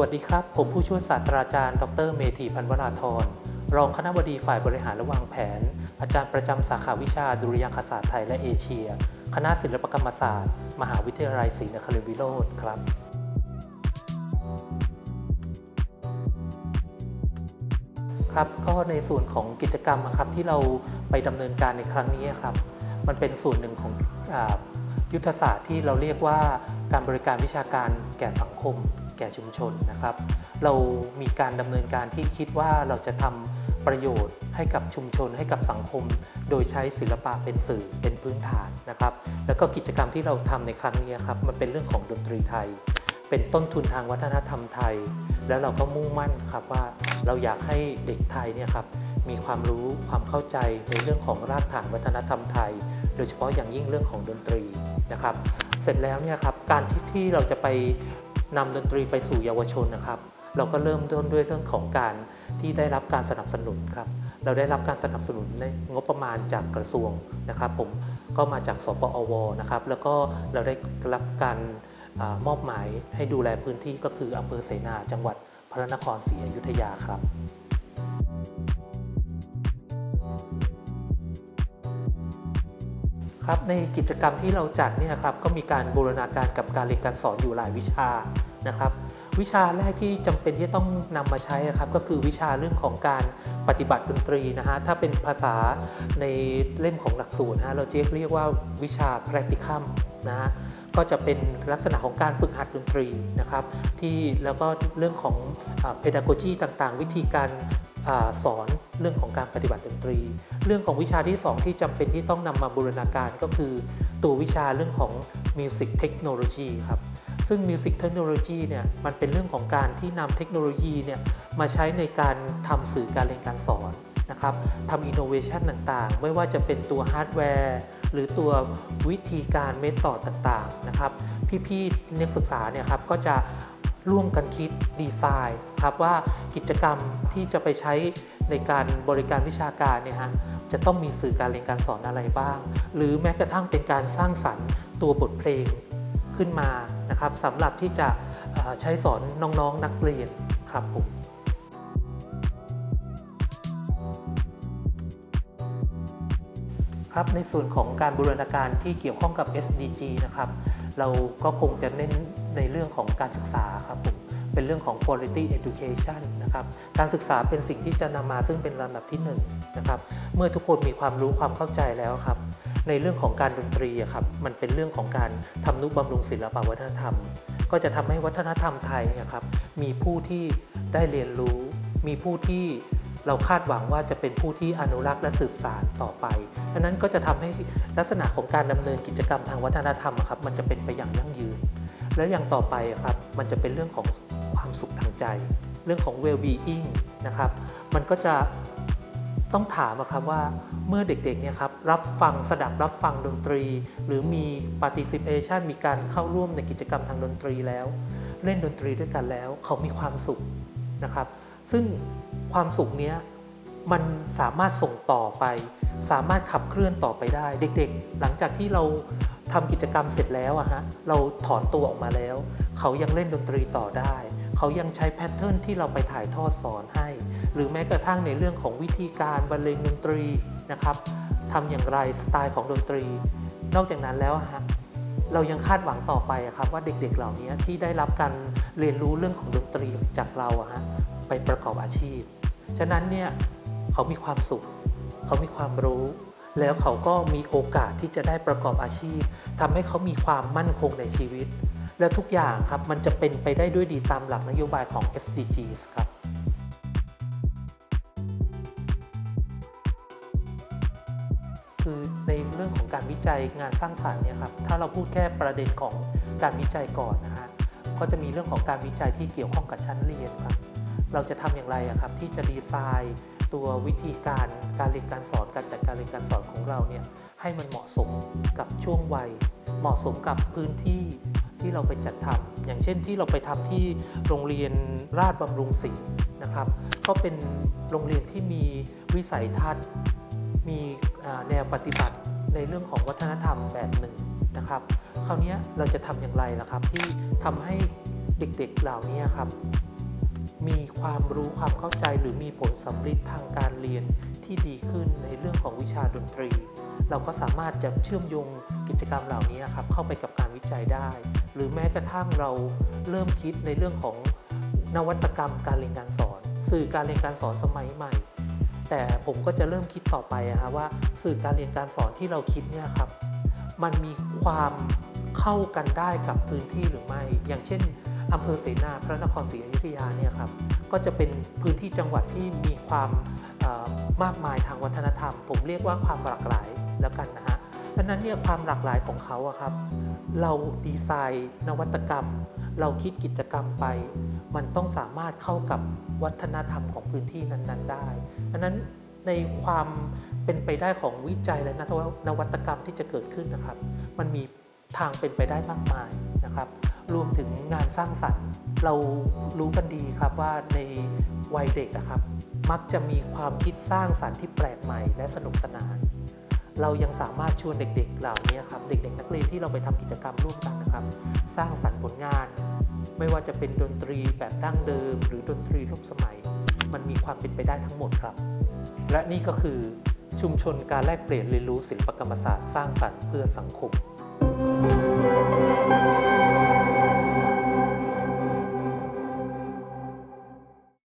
สวัสดีครับ ผมผู้ช่วยศาสตราจารย์ ดร เมธีพันวราธร รองคณบดีฝ่ายบริหารและวางแผน อาจารย์ประจำสาขาวิชาดุริยางคศาสตร์ไทยและเอเชีย คณะศิลปกรรมศาสตร์ มหาวิทยาลัยศรีนครินทรวิโรธครับครับก็ในส่วนของกิจกรรมครับที่เราไปดำเนินการในครั้งนี้ครับ มันเป็นส่วนหนึ่งของอยุทธศาสตร์ที่เราเรียกว่าการบริการวิชาการแก่สังคม แก่ชุมชนนะครับ เรามีการดำเนินการที่คิดว่าเราจะทำประโยชน์ให้กับชุมชนให้กับสังคม โดยใช้ศิลปะเป็นสื่อเป็นพื้นฐานนะครับ แล้วก็กิจกรรมที่เราทำในครั้งนี้ครับมันเป็นเรื่องของดนตรีไทย เป็นต้นทุนทางวัฒนธรรมไทย แล้วเราก็มุ่งมั่นครับว่าเราอยากให้เด็กไทยเนี่ยครับมีความรู้ความเข้าใจในเรื่องของรากฐานวัฒนธรรมไทย โดยเฉพาะอย่างยิ่งเรื่องของดนตรีนะครับ เสร็จแล้วเนี่ยครับการที่ที่เราจะไป นำดนตรีไปสู่เยาวชนนะครับ เราก็เริ่มต้นด้วยเรื่องของการที่ได้รับการสนับสนุนครับ เราได้รับการสนับสนุนในงบประมาณจากกระทรวงนะครับ ผมก็มาจากสปอวนะครับ แล้วก็เราได้รับการอมอบหมายให้ดูแลพื้นที่ก็คืออำเภอเสนาจังหวัดพระนครศรีอยุธยาครับ ครับในกิจกรรมที่เราจัดเนี่ยครับก็มีการบูรณาการกับการเรียนการสอนอยู่หลายวิชานะครับ วิชาแรกที่จำเป็นที่ต้องนำมาใช้ครับก็คือวิชาเรื่องของการปฏิบัติดนตรีนะฮะถ้าเป็นภาษาในเล่มของหลักสูตรนะฮะเราจะเรียกว่าวิชา practicum นะฮะก็จะเป็นลักษณะของการฝึกหัดดนตรีนะครับ ที่แล้วก็เรื่องของ pedagogy ต่างๆ วิธีการ สอนเรื่องของการปฏิบัติดนตรี เรื่องของวิชาที่ 2 ที่จำเป็นที่ต้องนำมาบูรณาการก็คือ ตัววิชาเรื่องของ Music Technology ครับซึ่ง Music Technology เนี่ยมันเป็นเรื่องของการที่นำเทคโนโลยีเนี่ยมาใช้ในการทำสื่อการเรียนการสอนนะครับทำอินโนเวชันต่างๆ ไม่ว่าจะเป็นตัวฮาร์ดแวร์หรือตัววิธีการเมธอดต่างๆนะครับพี่ๆนักศึกษาเนี่ยครับก็จะ ร่วมกันคิดดีไซน์ครับว่ากิจกรรมที่จะไปใช้ในการบริการวิชาการเนี่ยฮะจะต้องมีสื่อการเรียนการสอนอะไรบ้าง หรือแม้กระทั่งเป็นการสร้างสรรค์ตัวบทเพลงขึ้นมานะครับสำหรับที่จะใช้สอนน้องๆนักเรียนครับผมครับในส่วนของการบูรณาการที่เกี่ยวข้องกับ SDG นะครับ เราก็คงจะเน้นในเรื่องของการศึกษาครับผมเป็นเรื่องของ quality education นะครับ การศึกษาเป็นสิ่งที่จะนำมาซึ่งเป็นลำดับที่1นงนะครับ เมื่อทุกคนมีความรู้ความเข้าใจแล้วครับ ในเรื่องของการดนตรีครับ มันเป็นเรื่องของการทำนุบำรุงศิลปวัฒนธรรม ก็จะทำให้วัฒนธรรมไทยเนะครับ มีผู้ที่ได้เรียนรู้ มีผู้ที่เราคาดหวังว่าจะเป็นผู้ที่อนุรักษ์และสืบสานต่อไป ดังนั้นก็จะทำให้ลักษณะของการดำเนินกิจกรรมทางวัฒนธรรมครับมันจะเป็นไปอย่างยั่งยืน และอย่างต่อไปครับมันจะเป็นเรื่องของความสุขทางใจ เรื่องของ well-being นะครับมันก็จะต้องถามครับว่าเมื่อเด็กๆเนี่ยครับรับฟังสดับรับฟังดนตรี หรือมี participation มีการเข้าร่วมในกิจกรรมทางดนตรีแล้ว เล่นดนตรีด้วยกันแล้ว เขามีความสุขนะครับ ซึ่งความสุขเนี้ย มันสามารถส่งต่อไป สามารถขับเคลื่อนต่อไปได้ เด็กๆ หลังจากที่เราทำกิจกรรมเสร็จแล้วอะฮะเราถอนตัวออกมาแล้ว เขายังเล่นดนตรีต่อได้ เขายังใช้แพทเทิร์นที่เราไปถ่ายทอดสอนให้ หรือแม้กระทั่งในเรื่องของวิธีการบรรเลงดนตรีนะครับทำอย่างไรสไตล์ของดนตรี นอกจากนั้นแล้วอะฮะเรายังคาดหวังต่อไปอะครับว่าเด็กๆเหล่านี้ที่ได้รับการเรียนรู้เรื่องของดนตรีจากเราอะฮะไปประกอบอาชีพ ฉะนั้นเนี่ย เขามีความสุข เขามีความรู้ แล้วเขาก็มีโอกาสที่จะได้ประกอบอาชีพทำให้เขามีความมั่นคงในชีวิต และทุกอย่างครับมันจะเป็นไปได้ด้วยดีตามหลักนโยบายของ SDGs ครับคือในเรื่องของการวิจัยงานสร้างสรรค์เนี่ยครับถ้าเราพูดแค่ประเด็นของการวิจัยก่อนนะฮะก็จะมีเรื่องของการวิจัยที่เกี่ยวข้องกับชั้นเรียนครับ เราจะทำอย่างไรครับที่จะดีไซน์ ตัววิธีการการเรียนการสอนการจัดการเรียนการสอนของเราเนี่ยให้มันเหมาะสมกับช่วงวัย เหมาะสมกับพื้นที่ที่เราไปจัดทำอย่างเช่นที่เราไปทำที่โรงเรียนราชบำรุงศรีนะครับ ก็เป็นโรงเรียนที่มีวิสัยทัศน์ มีแนวปฏิบัติในเรื่องของวัฒนธรรมแบบหนึ่งนะครับ คราวนี้เราจะทำอย่างไรล่ะครับที่ทำให้เด็กๆเหล่านี้ครับ มีความรู้ความเข้าใจหรือมีผลสำลิดทางการเรียนที่ดีขึ้นในเรื่องของวิชาดนตรี เราก็สามารถจะเชื่อมโยงกิจกรรมเหล่านี้ครับเข้าไปกับการวิจัยได้ หรือแม้กระทั่งเราเริ่มคิดในเรื่องของนวัตกรรมการเรียนการสอน สื่อการเรียนการสอนสมัยใหม่ แต่ผมก็จะเริ่มคิดต่อไปอะฮะว่า สื่อการเรียนการสอนที่เราคิดเนี่ยครับมันมีความเข้ากันได้กับพื้นที่หรือไม่ อย่างเช่น อำเภอเสนาพระนครศรีอยุธยาเนี่ยครับก็จะเป็นพื้นที่จังหวัดที่มีความมากมายทางวัฒนธรรม ผมเรียกว่าความหลากหลายแล้วกันนะฮะดังนั้นเนี่ยความหลากหลายของเขาอะครับ เราดีไซน์นวัตกรรม เราคิดกิจกรรมไป มันต้องสามารถเข้ากับวัฒนธรรมของพื้นที่นั้น ๆ ได้ดังนั้นในความเป็นไปได้ของวิจัยและนวัตกรรมที่จะเกิดขึ้นนะครับ มันมีทางเป็นไปได้มากมายนะครับ รวมถึงงานสร้างสรรค์ เรารู้กันดีครับว่าในวัยเด็กนะครับ มักจะมีความคิดสร้างสรรค์ที่แปลกใหม่และสนุกสนาน เรายังสามารถชวนเด็กๆ เหล่านี้ครับเด็กๆ นักเรียนที่เราไปทำกิจกรรมร่วมกันนะครับ สร้างสรรค์ผลงาน ไม่ว่าจะเป็นดนตรีแบบดั้งเดิม หรือดนตรีร่วมสมัย มันมีความเป็นไปได้ทั้งหมดครับ และนี่ก็คือชุมชนการแลกเปลี่ยนเรียนรู้ศิลปกรรมศาสตร์สร้างสรรค์เพื่อสังคม